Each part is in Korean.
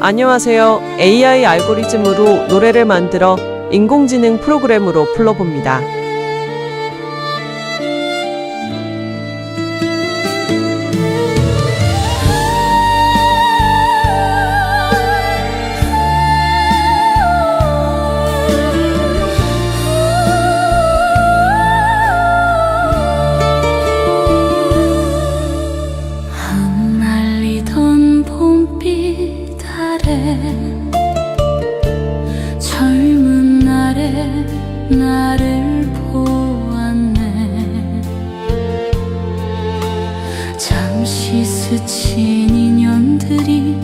안녕하세요. AI 알고리즘으로 노래를 만들어 인공지능 프로그램으로 불러봅니다. 나를 보았네. 잠시 스친 인연들이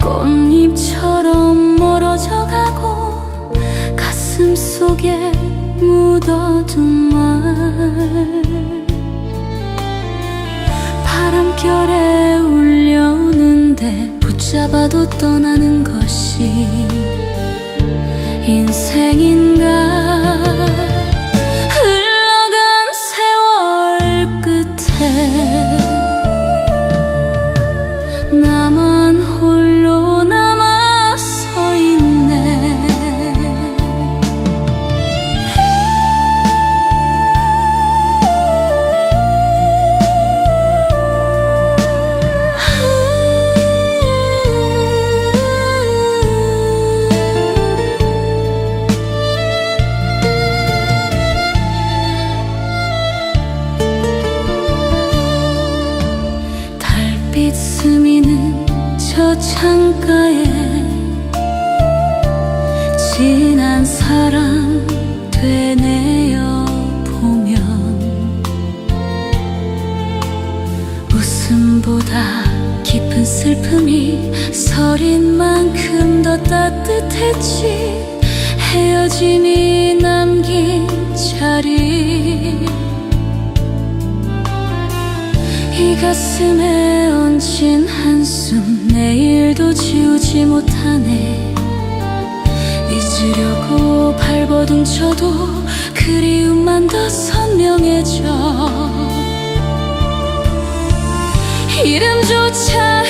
꽃잎처럼 멀어져 가고 가슴 속에 묻어둔 말. 바람결에 울려오는데 붙잡아도 떠나는 것이 인생인가? 흘러간 세월 끝에 스미는 저 창가에 지난 사랑 되뇌어 보면 웃음보다 깊은 슬픔이 서린 만큼 더 따뜻했지. 헤어짐이 남긴 자리 가슴에 얹힌 한숨 내일도 지우지 못하네. 잊으려고 발버둥 쳐도 그리움만 더 선명해져. 이름조차